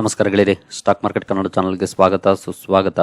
ನಮಸ್ಕಾರ ಗೆಳೆಯರಿ, stock market Kannada ಚಾನಲ್ಗೆ ಸ್ವಾಗತ, ಸುಸ್ವಾಗತ.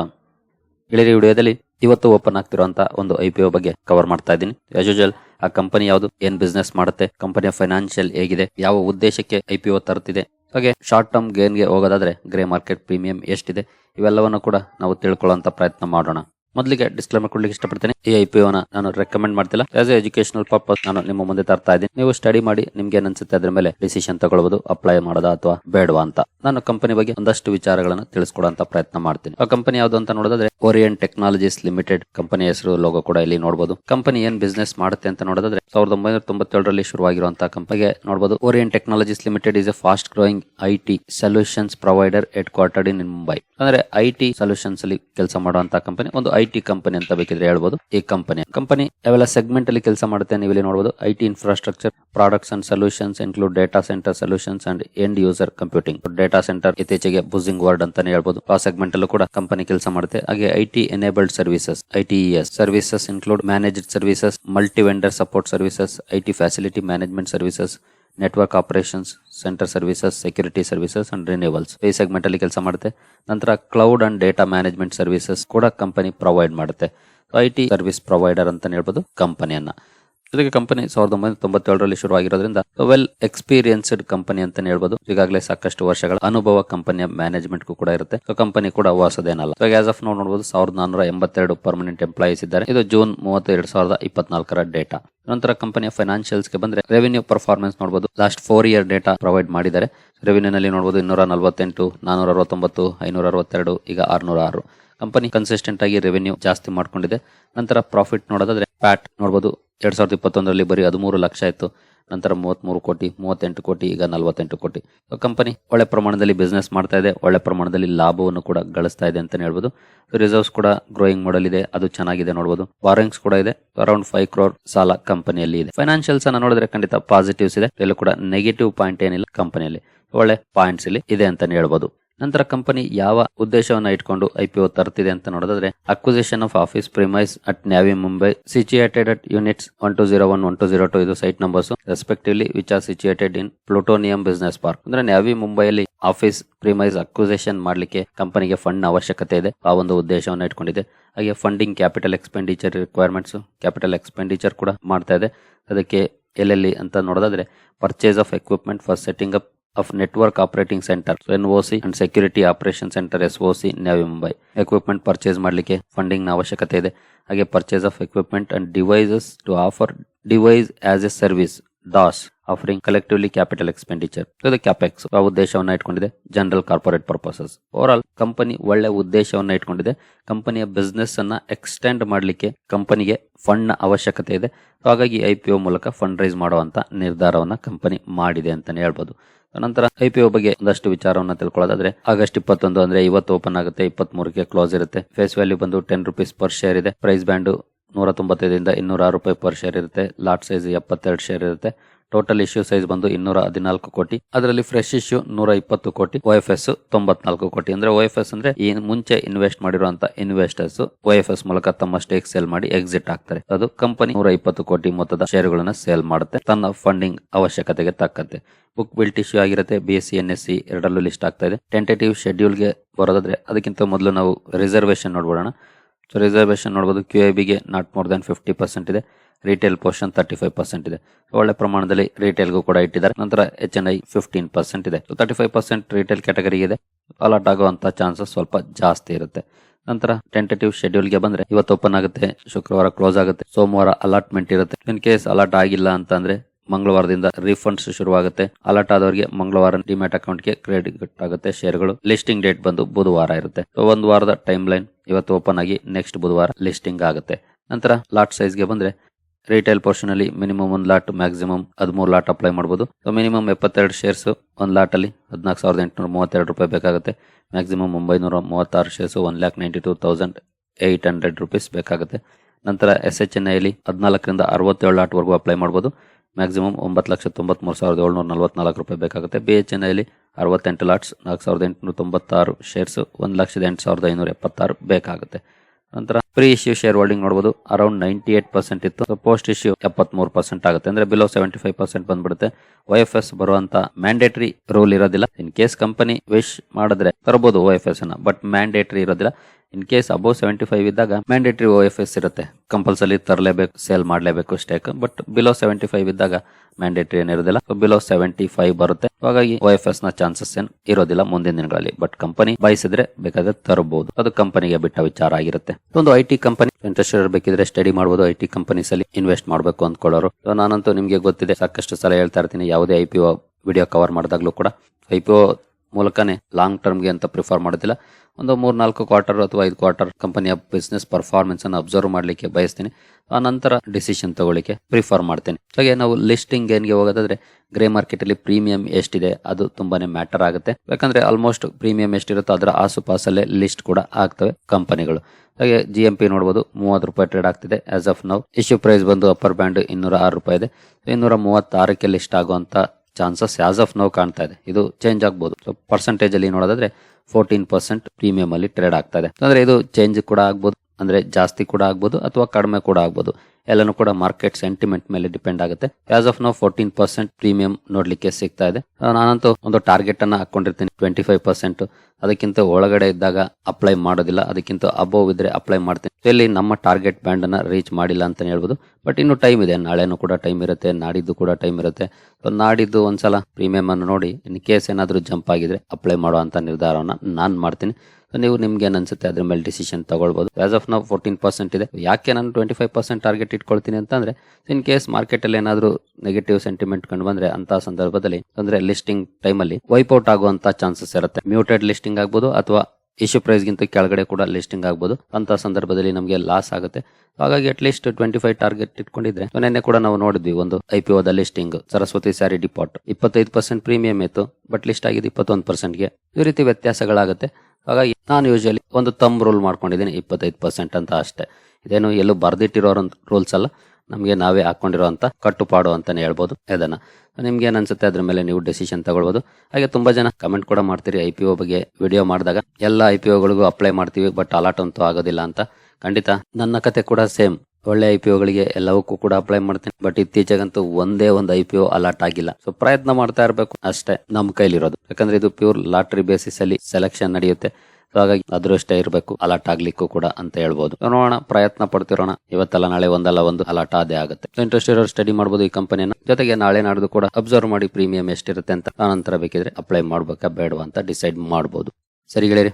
ಗೆಳೆಯರಿ ವಿಡಿಯೋದಲ್ಲಿ ಇವತ್ತು ಓಪನ್ ಆಗ್ತಿರುವಂತ ಒಂದು ಐ ಬಗ್ಗೆ ಕವರ್ ಮಾಡ್ತಾ ಇದ್ದೀನಿ. ಆಸ್ ಯೂಶುವಲ್ ಆ ಕಂಪನಿ ಯಾವುದು, ಏನ್ ಬಿಸ್ನೆಸ್ ಮಾಡುತ್ತೆ, ಕಂಪನಿಯ ಫೈನಾನ್ಷಿಯಲ್ ಹೇಗಿದೆ, ಯಾವ ಉದ್ದೇಶಕ್ಕೆ ಐ ಪಿ ಒ ತರ್ತಿದೆ. ಹಾಗೆ ಶಾರ್ಟ್ ಟರ್ಮ್ ಗೇನ್ಗೆ ಹೋಗೋದಾದ್ರೆ ಗ್ರೇ ಮಾರ್ಕೆಟ್ ಪ್ರೀಮಿಯಂ ಎಷ್ಟಿದೆ, ಇವೆಲ್ಲವನ್ನು ಕೂಡ ನಾವು ತಿಳ್ಕೊಳ್ಳುವಂತ ಪ್ರಯತ್ನ ಮಾಡೋಣ. ಮೊದಲಿಗೆ ಡಿಸ್ಕ್ಲೇಮರ್ ಕೊಡ್ಲಿಕ್ಕೆ ಇಷ್ಟಪಡ್ತೇನೆ, ಈ ಐ ಪಿ ನಾನು ರೆಕಮೆಂಡ್ ಮಾಡ್ತಿಲ್ಲ. ಆಸ್ ಎ ಎಜುಕೇಶನಲ್ ಪರ್ಪಸ್ ನಾನು ನಿಮ್ಮ ಮುಂದೆ ತರ್ತಾ ಇದ್ದೀನಿ. ನೀವು ಸ್ಟಡಿ ಮಾಡಿ, ನಿಮ್ಗೆ ಏನ್ ಅನ್ಸುತ್ತೆ ಅದ್ರ ಮೇಲೆ ಡಿಸಿಷನ್ ತಗೊಳ್ಬಹುದು ಅಪ್ಲೈ ಮಾಡೋದಾ ಅಥವಾ ಬೇಡವಾ ಅಂತ. ನಾನು ಕಂಪನಿ ಬಗ್ಗೆ ಒಂದಷ್ಟು ವಿಚಾರಗಳನ್ನು ತಿಳಿಸ್ಕೊಡುವಂತ ಪ್ರಯತ್ನ ಮಾಡ್ತೀನಿ. ಆ ಕಂಪನಿ ಯಾವುದು ಅಂತ ನೋಡೋದಾದ್ರೆ ಓರಿಯನ್ ಟೆಕ್ನಾಲಜೀಸ್ ಲಿಮಿಟೆಡ್ ಕಂಪನಿ ಹೆಸರು ಲೋಗೋ ಕೂಡ ಇಲ್ಲಿ ನೋಡಬಹುದು ಕಂಪನಿ ಏನ್ ಬಿಸ್ನೆಸ್ ಮಾಡುತ್ತೆ ಅಂತ ನೋಡೋದಾದ್ರೆ ಸಾವಿರದ ಒಂಬೈನೂರ ತೊಂಬತ್ತೇಳರಲ್ಲಿ ಶುರುವಾಗಿರುವಂತಹ ಕಂಪನಿಗೆ ನೋಡಬಹುದು Orion technologies limited is a fast growing I T solutions provider headquartered in Mumbai ಅಂದ್ರೆ ಐ ಟಿ ಸೊಲ್ಯೂಷನ್ಸ್ ಅಲ್ಲಿ ಕೆಲಸ ಮಾಡುವಂತಹ ಕಂಪನಿ, ಒಂದು ಐ ಟಿ ಕಂಪನಿ ಅಂತ ಬೇಕಿದ್ರೆ ಹೇಳ್ಬಹುದು ಈ ಕಂಪನಿ. ಕಂಪನಿ ಯಾವೆಲ್ಲ ಸೆಗ್ಮೆಂಟ್ ಅಲ್ಲಿ ಕೆಲಸ ಮಾಡುತ್ತೆ ನೀವು ಇಲ್ಲಿ ನೋಡಬಹುದು I T infrastructure products and solutions include data center solutions and end user computing data center ಇತ್ತೀಚೆಗೆ ಬುಸಿಂಗ್ ವರ್ಡ್ ಅಂತಾನೆ ಹೇಳ್ಬೋದು. ಆ ಸೆಗ್ಮೆಂಟ್ ಅಲ್ಲೂ ಕೂಡ ಕಂಪನಿ ಕೆಲಸ ಮಾಡುತ್ತೆ. ಹಾಗೆ I T enabled services I T S services include managed services multi vendor support services I T facility management services network operations centre services security services and renewals ಈ segment ಅಲ್ಲಿ ಕೆಲಸ ಮಾಡುತ್ತೆ. ನಂತರ cloud and data management services ಕೂಡ company provide ಮಾಡುತ್ತೆ. I T service provider ಅಂತ ಹೇಳ್ಬೋದು ಕಂಪನಿಯನ್ನ ಜೊತೆಗೆ ಕಂಪನಿ ಸಾವಿರದ ಒಂಬೈನೂರ ತೊಂಬತ್ತೇಳರಲ್ಲಿ ಶುರುವಾಗಿರೋದ್ರಿಂದ, ವೆಲ್ ಎಕ್ಸ್ಪೀರಿಯನ್ಸ್ಡ್ ಕಂಪನಿ ಅಂತ ಹೇಳ್ಬೋದು. ಈಗಾಗಲೇ ಸಾಕಷ್ಟು ವರ್ಷಗಳ ಅನುಭವ ಕಂಪನಿಯ ಮ್ಯಾನೇಜ್ಮೆಂಟ್ ಕೂಡ ಇರುತ್ತೆ. ಕಂಪನಿ ಕೂಡ ಹೊಸದೇನಲ್ಲ ಸೊ ಆಸ್ ಆಫ್ ನಾವು ನೋಡಬಹುದು ಸಾವಿರದ ನಾನೂರ ಎಂಬತ್ತೆರಡು ಪರ್ಮನೆಂಟ್ ಎಂಪ್ಲಾಯೀಸ್ ಇದ್ದಾರೆ. ಇದು ಜೂನ್ ಮೂವತ್ತೆರಡು ಎರಡ್ ಸಾವಿರದ ಇಪ್ಪತ್ನಾಲ್ಕರ ಡೇಟಾ. ನಂತರ ಕಂಪನಿಯ ಫೈನಾನ್ಷಿಯಲ್ಸ್ಗೆ ಬಂದ್ರೆ ರೆವಿನ್ಯೂ ಪರ್ಫಾರ್ಮೆನ್ಸ್ ನೋಡಬಹುದು last four year data provide ಮಾಡಿದ್ದಾರೆ. ರೆವಿನ್ಯೂ ನಲ್ಲಿ ನೋಡಬಹುದು ಇನ್ನೂರ ನಲವತ್ತೆಂಟು, ನಾನೂರ ಅರವತ್ತೊಂಬತ್ತು, ಐನೂರ ಅರವತ್ತೆರಡು, ಈಗ ಆರ್ನೂರ ಆರು. ಕಂಪನಿ ಕನ್ಸಿಸ್ಟೆಂಟ್ ಆಗಿ ರೆವೆನ್ಯೂ ಜಾಸ್ತಿ ಮಾಡ್ಕೊಂಡಿದೆ. ನಂತರ ಪ್ರಾಫಿಟ್ ನೋಡೋದಾದ್ರೆ ಪ್ಯಾಟ್ ನೋಡಬಹುದು ಎರಡ್ ಸಾವಿರದ ಇಪ್ಪತ್ತೊಂದರಲ್ಲಿ ಬರೀ ಹದಿಮೂರು ಲಕ್ಷ ಇತ್ತು. ನಂತರ ಮೂವತ್ತ್ಮೂರು ಕೋಟಿ, ಮೂವತ್ತೆಂಟು ಕೋಟಿ, ಈಗ ನಲವತ್ತೆಂಟು ಕೋಟಿ. ಕಂಪನಿ ಒಳ್ಳೆ ಪ್ರಮಾಣದಲ್ಲಿ ಬಿಸ್ನೆಸ್ ಮಾಡ್ತಾ ಇದೆ. ಒಳ್ಳೆ ಪ್ರಮಾಣದಲ್ಲಿ ಲಾಭವನ್ನು ಕೂಡ ಗಳಿಸ್ತಾ ಇದೆ ಅಂತ ಹೇಳ್ಬೋದು. ರಿಸರ್ವ್ಸ್ ಕೂಡ ಗ್ರೋಯಿಂಗ್ ಮಾಡಲ್ ಇದೆ. ಅದು ಚೆನ್ನಾಗಿದೆ ನೋಡಬಹುದು ವಾರಿಂಗ್ಸ್ ಕೂಡ ಇದೆ. ಅರೌಂಡ್ ಫೈವ್ ಕ್ರೋರ್ ಸಾಲ ಕಂಪನಿಯಲ್ಲಿ ಇದೆ. ಫೈನಾನ್ಷಿಯಲ್ಸ್ ಅನ್ನ ನೋಡಿದ್ರೆ ಖಂಡಿತ ಪಾಸಿಟಿವ್ಸ್ ಇದೆ. ಎಲ್ಲೂ ಕೂಡ ನೆಗೆಟಿವ್ ಪಾಯಿಂಟ್ ಏನಿಲ್ಲ ಕಂಪನಿಯಲ್ಲಿ ಒಳ್ಳೆ ಪಾಯಿಂಟ್ಸ್ ಇಲ್ಲಿ ಇದೆ ಅಂತಾನೆ ಹೇಳ್ಬೋದು. ನಂತರ ಕಂಪನಿ ಯಾವ ಉದ್ದೇಶವನ್ನ ಇಟ್ಕೊಂಡು ಐಪಿಒ ತರ್ತಿದೆ ಅಂತ ನೋಡೋದಾದ್ರೆ acquisition of office premise at Navi Mumbai situated at units one two zero one one two zero two ಇದು site numbers respectively which are situated in plutonium business park ಅಂದ್ರೆ ನ್ಯಾವಿ ಮುಂಬೈಯಲ್ಲಿ ಆಫೀಸ್ ಪ್ರಿಮೈಸ್ ಅಕ್ವಿಸಿಷನ್ ಮಾಡಲಿಕ್ಕೆ ಕಂಪನಿಗೆ fund ಅವಶ್ಯಕತೆ ಇದೆ. ಆ ಒಂದು ಉದ್ದೇಶವನ್ನು ಇಟ್ಕೊಂಡಿದೆ. ಹಾಗೆ funding capital expenditure requirements capital expenditure ಕೂಡ ಮಾಡ್ತಾ ಇದೆ. ಅದಕ್ಕೆ ಎಲ್ಲೆಲ್ಲಿ ಅಂತ ನೋಡೋದಾದ್ರೆ purchase of equipment for setting up N O C and security operation center S O C Navi Mumbai equipment purchase ಮಾಡಲಿಕ್ಕೆ ಫಂಡಿಂಗ್ನ ಅವಶ್ಯಕತೆ ಇದೆ. ಹಾಗೆ purchase of equipment and devices to offer device as a service DaaS offering collectively capital expenditure ಇದು capex ಆ ಉದ್ದೇಶವನ್ನ ಇಟ್ಕೊಂಡಿದೆ. General corporate purposes overall company ಒಳ್ಳೆ ಉದ್ದೇಶವನ್ನ ಇಟ್ಕೊಂಡಿದೆ. ಕಂಪನಿಯ ಬಿಸ್ನೆಸ್ ಅನ್ನ ಎಕ್ಸ್ಟೆಂಡ್ ಮಾಡಲಿಕ್ಕೆ ಕಂಪನಿಗೆ ಫಂಡ್ನ ಅವಶ್ಯಕತೆ ಇದೆ. ಹಾಗಾಗಿ ಐ ಪಿ ಒ ಮೂಲಕ ಫಂಡ್ ರೈಸ್ ಮಾಡುವಂತ ನಿರ್ಧಾರವನ್ನ ಕಂಪನಿ ಮಾಡಿದೆ ಅಂತಾನೆ ಹೇಳ್ಬೋದು. ನಂತರ ಐ ಪಿ ಒ ಬಗ್ಗೆ ಒಂದಷ್ಟು ವಿಚಾರವನ್ನ ತಿಳ್ಕೊಳ್ಳೋದಾದ್ರೆ, ಆಗಸ್ಟ್ ಇಪ್ಪತ್ತೊಂದು ಅಂದ್ರೆ ಇವತ್ತು ಓಪನ್ ಆಗುತ್ತೆ ಇಪ್ಪತ್ತ್ ಮೂರಕ್ಕೆ ಕ್ಲೋಸ್ ಇರುತ್ತೆ. ಫೇಸ್ ವ್ಯಾಲ್ಯೂ ಬಂದು ಟೆನ್ ರುಪೀಸ್ ಪರ್ ಶೇರ್ ಇದೆ. ಪ್ರೈಸ್ ಬ್ಯಾಂಡ್ ನೂರ ತೊಂಬತ್ತೈದರಿಂದ ಇನ್ನೂರ ಆರು ರೂಪಾಯಿ ಪರ್ ಶೇರ್ ಇರುತ್ತೆ. ಲಾಟ್ ಸೈಜ್ ಎಪ್ಪತ್ತೆರಡು ಶೇರ್ ಇರುತ್ತೆ. ಟೋಟಲ್ ಇಶ್ಯೂ ಸೈಜ್ ಬಂದು ಇನ್ನೂರ ಹದಿನಾಲ್ಕು ಕೋಟಿ. ಅದರಲ್ಲಿ ಫ್ರೆಶ್ ಇಶ್ಯೂ ನೂರ ಇಪ್ಪತ್ತು ಕೋಟಿ. ಎಫ್ ಎಸ್ ತೊಂಬತ್ನಾಲ್ಕು ಕೋಟಿ. ಅಂದ್ರೆ ಎಫ್ ಎಸ್ ಅಂದ್ರೆ ಈ ಮುಂಚೆ ಇನ್ವೆಸ್ಟ್ ಮಾಡಿರುವಂತಹ ಇನ್ವೆಸ್ಟರ್ಸ್ ಎಫ್ ಎಸ್ ಮೂಲಕ ತಮ್ಮ ಸ್ಟೇಕ್ ಸೇಲ್ ಮಾಡಿ ಎಕ್ಸಿಟ್ ಆಗ್ತಾರೆ ಅದು ಕಂಪನಿ ನೂರ ಇಪ್ಪತ್ತು ಕೋಟಿ ಮೊತ್ತದ ಶೇರ್ಗಳನ್ನ ಸೇಲ್ ಮಾಡುತ್ತೆ. ತನ್ನ ಫಂಡಿಂಗ್ ಅವಶ್ಯಕತೆಗೆ ತಕ್ಕಂತೆ. ಬುಕ್ ಬಿಲ್ಟ್ ಇಶ್ಯೂ ಆಗಿರುತ್ತೆ. B S C N S C ಎರಡಲ್ಲೂ list ಆಗ್ತಾ ಇದೆ. ಟೆಂಟೇಟಿವ್ ಶೆಡ್ಯೂಲ್ಗೆ ಬರೋದಾದ್ರೆ ಅದಕ್ಕಿಂತ ಮೊದಲು ನಾವು ರಿಸರ್ವೇಶನ್ ನೋಡ್ಬೋಣ ಸೊ ರಿಸರ್ವೇಷನ್ ನೋಡಬಹುದು ಕ್ಯೂ ಐ ಬಿಗೆ not more than fifty percent ಇದೆ. Retail portion thirty five percent ಇದೆ ಒಳ್ಳೆ ಪ್ರಮಾಣದಲ್ಲಿ ರಿಟೇಲ್ಗೂ ಕೂಡ ಇಟ್ಟಿದ್ದಾರೆ. ನಂತರ H N I fifteen percent ಇದೆ. Thirty five percent retail category ಇದೆ. ಅಲಾಟ್ ಆಗುವಂತ ಚಾನ್ಸಸ್ ಸ್ವಲ್ಪ ಜಾಸ್ತಿ ಇರುತ್ತೆ. ನಂತರ ಟೆಂಟೇಟಿವ್ ಶೆಡ್ಯೂಲ್ಗೆ ಬಂದ್ರೆ ಇವತ್ತು ಓಪನ್ ಆಗುತ್ತೆ, ಶುಕ್ರವಾರ ಕ್ಲೋಸ್ ಆಗುತ್ತೆ, ಸೋಮವಾರ ಅಲಾಟ್ಮೆಂಟ್ ಇರುತ್ತೆ. ಇನ್ ಕೇಸ್ ಅಲಾಟ್ ಆಗಿಲ್ಲ ಅಂತ ಅಂದ್ರೆ ಮಂಗಳವಾರದಿಂದ ರಿಫಂಡ್ಸ್ ಶುರುವಾಗುತ್ತೆ. ಅಲರ್ಟ್ ಆದವರಿಗೆ ಮಂಗಳವಾರ ಡಿಮ್ಯಾಟ್ ಅಕೌಂಟ್ಗೆ ಕ್ರೆಡಿಟ್ ಆಗುತ್ತೆ. ಶೇರ್ಗಳು ಲಿಸ್ಟಿಂಗ್ ಡೇಟ್ ಬಂದು ಬುಧವಾರ ಇರುತ್ತೆ. ಒಂದು ವಾರದ ಟೈಮ್ ಲೈನ್ ಇವತ್ತು ಓಪನ್ ಆಗಿ ನೆಕ್ಸ್ಟ್ ಬುಧವಾರ ಲಿಸ್ಟಿಂಗ್ ಆಗುತ್ತೆ. ನಂತರ ಲಾಟ್ ಸೈಜ್ಗೆ ಬಂದ್ರೆ ರಿಟೇಲ್ ಪೋರ್ಷನ್ ಅಲ್ಲಿ ಮಿನಿಮಮ್ ಒಂದು ಲಾಟ್ ಮ್ಯಾಕ್ಸಿಮಮ್ ಹದಿಮೂರು ಲಾಟ್ ಅಪ್ಲೈ ಮಾಡಬಹುದು ಮಿನಿಮಮ್ ಎಪ್ಪತ್ತೆರಡು ಶೇರ್ಸ್ ಒಂದು ಲಾಟ್ ಅಲ್ಲಿ ಹದಿನಾಲ್ಕು ಸಾವಿರದ ಎಂಟುನೂರ ಮೂವತ್ತೆರಡು ರೂಪಾಯಿ ಬೇಕಾಗುತ್ತೆ. ಮ್ಯಾಕ್ಸಿಮಮ್ ಒಂಬೈನೂರ ಮೂವತ್ತಾರು shares one lakh ninety two thousand eight hundred rupees ಬೇಕಾಗುತ್ತೆ. ನಂತರ ಎಸ್ ಎಚ್ ಎನ್ ಐಲಿ ಹದಿನಾಲ್ಕರಿಂದ ಅರವತ್ತೇಳು ಲಾಟ್ ವರೆಗೂ ಅಪ್ಲೈ ಮಾಡ್ಬೋದು. ಮ್ಯಾಕ್ಸಿಮಮ್ ಒಂಬತ್ತು ಲಕ್ಷ ತೊಂಬತ್ಮೂರು ಸಾವಿರದ ಏಳ್ನೂರ ನಲವತ್ನಾಲ್ಕು ರೂಪಾಯಿ ಬೇಕಾಗುತ್ತೆ. ಬಿ ಎಚ್ ಎನ್ ಐಲಿ ಅರವತ್ತೆಂಟು ಲಾಟ್ಸ್, ನಾಲ್ಕು ಸಾವಿರದ ಎಂಟುನೂರ ತೊಂಬತ್ತಾರು ಶೇರ್ಸ್ ಒಂದು ಲಕ್ಷದ ಎಂಟು ಸಾವಿರದ ಐನೂರ ಎಪ್ಪತ್ತಾರು ಬೇಕಾಗುತ್ತೆ. ನಂತರ ಪ್ರೀ ಇಶ್ಯೂ ಶೇರ್ ಹೋಲ್ಡಿಂಗ್ ನೋಡಬಹುದು ಅರೌಂಡ್ ನೈಂಟಿ ಏಟ್ ಪರ್ಸೆಂಟ್ ಇತ್ತು ಪೋಸ್ಟ್ ಇಶ್ಯೂ ಎಪ್ಪತ್ಮೂರು ಪರ್ಸೆಂಟ್ ಆಗುತ್ತೆ. ಅಂದ್ರೆ ಬಿಲೋ ಸೆವೆಂಟಿ ಫೈವ್ ಪರ್ಸೆಂಟ್ ಬಂದ್ಬಿಡುತ್ತೆ. ವೈ ಎಫ್ ಎಸ್ ಬರುವಂತ ಮ್ಯಾಂಡೇಟರಿ ರೂಲ್ ಇರೋದಿಲ್ಲ. ಇನ್ ಕೇಸ್ ಕಂಪನಿ ವಿಶ್ ಮಾಡಿದ್ರೆ ತರಬಹುದು ಒ ಎಫ್ ಎಸ್ ಅನ್ನ ಬಟ್ ಮ್ಯಾಂಡೇಟರಿ ಇರೋದಿಲ್ಲ. In case above seventy five ಇದ್ದಾಗ ಮ್ಯಾಂಡೇಟರಿ ಓ ಎಫ್ ಎಸ್ ಇರುತ್ತೆ. ಕಂಪಲ್ಸರಿ ತರಲೇಬೇಕು ಸೇಲ್ ಮಾಡಲೇಬೇಕು stake but below seventy five ಇದ್ದಾಗ ಮ್ಯಾಂಡೇಟರಿ ಏನಿರೋದಿಲ್ಲ ಬಿಲೋ ಸೆವೆಂಟಿ ಫೈವ್ ಬರುತ್ತೆ. ಹಾಗಾಗಿ ಓ ಎಫ್ ಎಸ್ನ ಚಾನ್ಸಸ್ ಏನು ಇರೋದಿಲ್ಲ ಮುಂದಿನ ದಿನಗಳಲ್ಲಿ. ಬಟ್ ಕಂಪನಿ ಬಯಸಿದ್ರೆ ಬೇಕಾದ್ರೆ ತರಬಹುದು ಅದು ಕಂಪನಿಗೆ ಬಿಟ್ಟ ವಿಚಾರ ಆಗಿರುತ್ತೆ. ಒಂದು ಐ ಟಿ ಕಂಪನಿ ಇಂಟ್ರೆಸ್ಟ್ ಇರಬೇಕಿದ್ರೆ ಸ್ಟಡಿ ಮಾಡಬಹುದು ಐ ಟಿ ಕಂಪನೀಸ್ ಅಲ್ಲಿ ಇನ್ವೆಸ್ಟ್ ಮಾಡಬೇಕು ಅಂದ್ಕೊಳ್ಳೋರು. ನಾನಂತೂ ನಿಮಗೆ ಗೊತ್ತಿದೆ, ಸಾಕಷ್ಟು ಸಲ ಹೇಳ್ತಾ ಇರ್ತೀನಿ, ಯಾವುದೇ I P O video cover ಮಾಡಿದಾಗ್ಲೂ ಕೂಡ. ಐ ಪಿ ಒ ಮೂಲಕನೇ ಲಾಂಗ್ ಟರ್ಮ್ಗೆ ಅಂತ ಪ್ರಿಫರ್ ಮಾಡೋದಿಲ್ಲ. ಒಂದು ಮೂರು ನಾಲ್ಕು ಕ್ವಾರ್ಟರ್ ಅಥವಾ ಐದು ಕ್ವಾರ್ಟರ್ ಕಂಪನಿಯ ಬಿಸ್ನೆಸ್ ಪರ್ಫಾರ್ಮೆನ್ಸ್ ಅನ್ನು ಅಬ್ಸರ್ವ್ ಮಾಡಲಿಕ್ಕೆ ಬಯಸ್ತೀನಿ. ಆ ನಂತರ ಡಿಸಿಷನ್ ತಗೊಳ್ಳಿಕ್ಕೆ ಪ್ರಿಫರ್ ಮಾಡ್ತೇನೆ. ಹಾಗೆ ನಾವು ಲಿಸ್ಟಿಂಗ್ ಏನ್ಗೆ ಹೋಗೋದಾದ್ರೆ ಗ್ರೇ ಮಾರ್ಕೆಟ್ ಅಲ್ಲಿ ಪ್ರೀಮಿಯಂ ಎಷ್ಟಿದೆ, ಅದು ತುಂಬಾನೇ ಮ್ಯಾಟರ್ ಆಗುತ್ತೆ. ಯಾಕಂದ್ರೆ ಆಲ್ಮೋಸ್ಟ್ ಪ್ರೀಮಿಯಂ ಎಷ್ಟಿರುತ್ತೋ ಅದರ ಆಸುಪಾಸಲ್ಲೇ ಲಿಸ್ಟ್ ಕೂಡ ಆಗ್ತವೆ ಕಂಪನಿಗಳು ಹಾಗೆ ಜಿ ಎಂ ಪಿ ನೋಡಬಹುದು ಮೂವತ್ತು ರೂಪಾಯಿ ಟ್ರೇಡ್ ಆಗ್ತಿದೆ as of now issue price ಬಂದು ಅಪ್ಪರ್ ಬ್ಯಾಂಡ್ ಇನ್ನೂರ ಆರು ರೂಪಾಯಿ ಇದೆ. ಇನ್ನೂರ ಮೂವತ್ತಾರಕ್ಕೆ ಲಿಸ್ಟ್ ಆಗುವಂತ ಚಾನ್ಸಸ್ ಆಸ್ ಆಫ್ ನೌ ಕಾಣ್ತಾ ಇದೆ. ಇದು ಚೇಂಜ್ ಆಗ್ಬೋದು. ಪರ್ಸೆಂಟೇಜ್ ಅಲ್ಲಿ ನೋಡೋದಾದ್ರೆ ಫೋರ್ಟೀನ್ ಪರ್ಸೆಂಟ್ ಪ್ರೀಮಿಯಂ ಅಲ್ಲಿ ಟ್ರೇಡ್ ಆಗ್ತಾ ಇದೆ ಅಂದ್ರೆ ಇದು ಚೇಂಜ್ ಕೂಡ ಆಗ್ಬೋದು, ಅಂದ್ರೆ ಜಾಸ್ತಿ ಕೂಡ ಆಗ್ಬೋದು ಅಥವಾ ಕಡಿಮೆ ಕೂಡ ಆಗ್ಬೋದು. ಎಲ್ಲನೂ ಕೂಡ ಮಾರ್ಕೆಟ್ ಸೆಂಟಿಮೆಂಟ್ ಮೇಲೆ ಡಿಪೆಂಡ್ ಆಗುತ್ತೆ. As of now fourteen percent premium ನೋಡ್ಲಿಕ್ಕೆ ಸಿಗ್ತಾ ಇದೆ. ನಾನಂತೂ ಒಂದು ಟಾರ್ಗೆಟ್ ಅನ್ನ ಹಾಕೊಂಡಿರ್ತೀನಿ ಟ್ವೆಂಟಿ ಫೈವ್ ಪರ್ಸೆಂಟ್ ಅದಕ್ಕಿಂತ ಒಳಗಡೆ ಇದ್ದಾಗ ಅಪ್ಲೈ ಮಾಡೋದಿಲ್ಲ. ಅದಕ್ಕಿಂತ ಅಬೋವ್ ಇದ್ರೆ ಅಪ್ಲೈ ಮಾಡ್ತೀನಿ. ಇಲ್ಲಿ ನಮ್ಮ ಟಾರ್ಗೆಟ್ ಬ್ಯಾಂಡ್ ಅನ್ನ ರೀಚ್ ಮಾಡಿಲ್ಲ ಅಂತ ಹೇಳ್ಬೋದು. ಬಟ್ ಇನ್ನು ಟೈಮ್ ಇದೆ. ನಾಳೆನೂ ಕೂಡ ಟೈಮ್ ಇರುತ್ತೆ. ನಾಡಿದ್ದು ಕೂಡ ಟೈಮ್ ಇರುತ್ತೆ. ನಾಡಿದ್ದು ಒಂದ್ಸಲ ಪ್ರೀಮಿಯಂ ಅನ್ನು ನೋಡಿ ಇನ್ ಕೇಸ್ ಏನಾದರೂ ಜಂಪ್ ಆಗಿದ್ರೆ ಅಪ್ಲೈ ಮಾಡುವಂತ ನಿರ್ಧಾರವನ್ನ ನಾನು ಮಾಡ್ತೀನಿ. ನೀವು ನಿಮ್ಗೆ ಏನ್ ಅನ್ಸುತ್ತೆ? ಅದ್ರ ಮೇಲೆ ಡಿಸಿಷನ್ ತಗೊಳ್ಬಹುದು ಆಸ್ ಆಫ್ ನಾವು ಫೋರ್ಟೀನ್ ಪರ್ಸೆಂಟ್ ಇದೆ. ಯಾಕೆ ನಾನು ಟ್ವೆಂಟಿ ಫೈವ್ ಪರ್ಸೆಂಟ್ ಟಾರ್ಗೆಟ್ ಇಟ್ಕೊಳ್ತೀನಿ ಅಂತಂದ್ರೆ ಇನ್ ಕೇಸ್ ಮಾರ್ಕೆಟ್ ಅಲ್ಲಿ ಏನಾದ್ರು ನೆಗೆಟಿವ್ ಸೆಂಟಿಮೆಂಟ್ ಕಂಡು ಬಂದ್ರೆ ಅಂತ ಸಂದರ್ಭದಲ್ಲಿ, ಅಂದ್ರೆ ಲಿಸ್ಟಿಂಗ್ ಟೈಮ್ ಅಲ್ಲಿ ವೈಪ್ಔಟ್ ಆಗುವಂತ ಚಾನ್ಸಸ್ ಇರುತ್ತೆ. ಮ್ಯೂಟೆಡ್ ಲಿಸ್ಟಿಂಗ್ ಆಗ್ಬಹುದು ಅಥವಾ ಇಶ್ಯೂ ಪ್ರೈಸ್ ಗಿಂತ ಕೆಳಗಡೆ ಕೂಡ ಲಿಸ್ಟಿಂಗ್ ಆಗ್ಬೋದು. ಅಂತ ಸಂದರ್ಭದಲ್ಲಿ ನಮಗೆ ಲಾಸ್ ಆಗುತ್ತೆ. ಹಾಗಾಗಿ at least twenty five target ಇಟ್ಕೊಂಡಿದ್ರೆ, ನೆನ್ನೆ ಕೂಡ ನಾವು ನೋಡಿದ್ವಿ ಒಂದು I P listing Saraswati Saree depot ಇಪ್ಪತ್ತೈದು ಪರ್ಸೆಂಟ್ ಪ್ರೀಮಿಯಂ ಇತ್ತು ಬಟ್ ಲಿಸ್ಟ್ ಆಗಿದೆ ಇಪ್ಪತ್ತೊಂದು ಪರ್ಸೆಂಟ್ಗೆ ಈ ರೀತಿ ವ್ಯತ್ಯಾಸಗಳಾಗುತ್ತೆ. ಹಾಗಾಗಿ ನಾನು ಯೂಶಲಿ ಒಂದು ತಮ್ ರೂಲ್ ಮಾಡ್ಕೊಂಡಿದ್ದೀನಿ, ಇಪ್ಪತ್ತೈದು ಪರ್ಸೆಂಟ್ ಅಂತ ಅಷ್ಟೇ. ಇದೇನು ಎಲ್ಲೂ ಬರ್ದಿಟ್ಟಿರೋ ರೂಲ್ಸ್ ಅಲ್ಲ, ನಮಗೆ ನಾವೇ ಹಾಕೊಂಡಿರುವಂತ ಕಟ್ಟುಪಾಡು ಅಂತಲೇ ಹೇಳ್ಬೋದು ಇದನ್ನು ನಿಮ್ಗೆ ಏನು ಅನ್ಸುತ್ತೆ ಅದ್ರ ಮೇಲೆ ನೀವು ಡೆಸಿಷನ್ ತಗೊಳ್ಬೋದು. ಹಾಗೆ ತುಂಬ ಜನ ಕಮೆಂಟ್ ಕೂಡ ಮಾಡ್ತೀರಿ ಐ ಪಿ ಒ ಬಗ್ಗೆ ವಿಡಿಯೋ ಮಾಡಿದಾಗ. ಎಲ್ಲ ಐ ಪಿ ಒಗಳಿಗೂ ಅಪ್ಲೈ ಮಾಡ್ತೀವಿ ಬಟ್ ಅಲಾಟ್ ಅಂತೂ ಆಗೋದಿಲ್ಲ ಅಂತ. ಖಂಡಿತ ನನ್ನ ಕತೆ ಕೂಡ ಸೇಮ್ ಒಳ್ಳೆ ಐ ಪಿ ಒಗಳಿಗೆ ಎಲ್ಲವಕ್ಕೂ ಕೂಡ ಅಪ್ಲೈ ಮಾಡ್ತೀನಿ. ಬಟ್ ಇತ್ತೀಚೆಗಂತೂ ಒಂದೇ ಒಂದು ಐ ಪಿ ಒ ಅಲಾಟ್ ಆಗಿಲ್ಲ. ಸೊ ಪ್ರಯತ್ನ ಮಾಡ್ತಾ ಇರಬೇಕು ಅಷ್ಟೇ ನಮ್ಮ ಕೈಲಿರೋದು. ಯಾಕಂದ್ರೆ ಇದು ಪ್ಯೂರ್ ಲಾಟ್ರಿ ಬೇಸಿಸ್ ಅಲ್ಲಿ ಸೆಲೆಕ್ಷನ್ ನಡೆಯುತ್ತೆ. ಸೊ ಹಾಗಾಗಿ ಅದೃಷ್ಟ ಇರಬೇಕು ಅಲಾಟ್ ಆಗ್ಲಿಕ್ಕೂ ಕೂಡ ಅಂತ ಹೇಳ್ಬೋದು. ನೋಡೋಣ, ಪ್ರಯತ್ನ ಪಡ್ತಿರೋಣ. ಇವತ್ತಲ್ಲ ನಾಳೆ ಒಂದಲ್ಲ ಒಂದು ಅಲಾಟ್ ಆದೇ ಆಗುತ್ತೆ. ಇಂಟ್ರೆಸ್ಟ್ ಇರೋರು ಸ್ಟಡಿ ಮಾಡಬಹುದು ಈ ಕಂಪನಿಯನ್ನು ಜೊತೆಗೆ ನಾಳೆ ನಾಡ್ದು ಕೂಡ ಅಬ್ಸರ್ವ್ ಮಾಡಿ ಪ್ರೀಮಿಯಂ ಎಷ್ಟಿರುತ್ತೆ ಅಂತ ಆನಂತರ ಬೇಕಿದ್ರೆ ಅಪ್ಲೈ ಮಾಡ್ಬೇಕಾ ಬೇಡವಾ ಅಂತ ಡಿಸೈಡ್ ಮಾಡ್ಬೋದು. ಸರಿ ಗೆಳೆಯರಿ